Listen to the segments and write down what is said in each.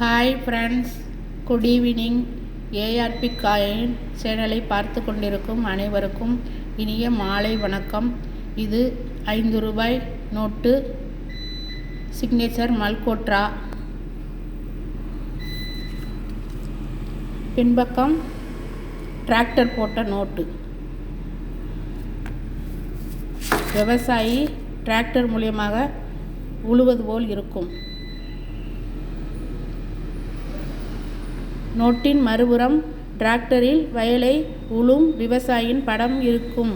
Hi friends good evening ARP coin சேனலை பார்த்து கொண்டிருக்கும் அனைவருக்கும் இனிய மாலை வணக்கம். இது ஐந்து ரூபாய் நோட்டு சிக்னேச்சர் மல்கோட்ரா. பின்பக்கம் டிராக்டர் போட்ட நோட்டு. விவசாயி டிராக்டர் மூலியமாக உழுவது போல் இருக்கும். நோட்டின் மறுபுறம் டிராக்டரில் வயலை உழும் விவசாயியின் படம் இருக்கும்.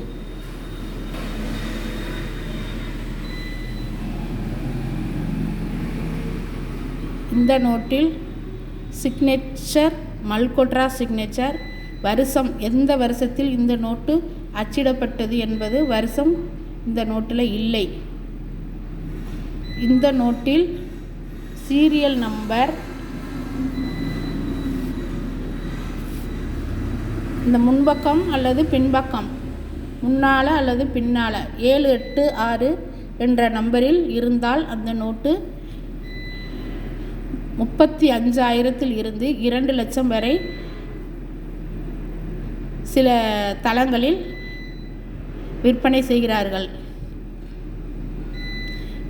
இந்த நோட்டில் சிக்னேச்சர் மல்கோட்ரா சிக்னேச்சர் வருஷம் எந்த வருஷத்தில் இந்த நோட்டு அச்சிடப்பட்டது என்பது வருஷம் இந்த நோட்டில் இல்லை. இந்த நோட்டில் சீரியல் நம்பர் இந்த முன்பக்கம் அல்லது பின்பக்கம் முன்னால் அல்லது பின்னால். ஏழு எட்டு ஆறு என்ற நம்பரில் இருந்தால் அந்த நோட்டு முப்பத்தி அஞ்சாயிரத்தில் இருந்து இரண்டு லட்சம் வரை சில தளங்களில் விற்பனை செய்கிறார்கள்.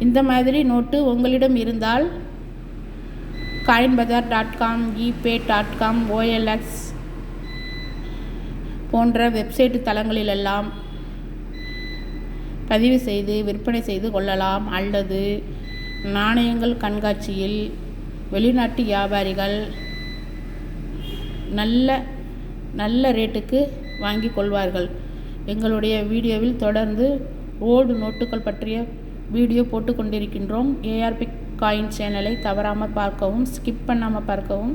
இந்த மாதிரி நோட்டு உங்களிடம் இருந்தால் coin bazaar dot com eBay dot com OLX போன்ற வெப்சைட் தளங்களிலெல்லாம் பதிவு செய்து விற்பனை செய்து கொள்ளலாம். அல்லது நாணயங்கள் கண்காட்சியில் வெளிநாட்டு வியாபாரிகள் நல்ல நல்ல ரேட்டுக்கு வாங்கி கொள்வார்கள். எங்களுடைய வீடியோவில் தொடர்ந்து ஓல்டு நோட்டுகள் பற்றிய வீடியோ போட்டுக்கொண்டிருக்கின்றோம் ஏஆர்பி காயின் சேனலை தவறாமல் பார்க்கவும் ஸ்கிப் பண்ணாமல் பார்க்கவும்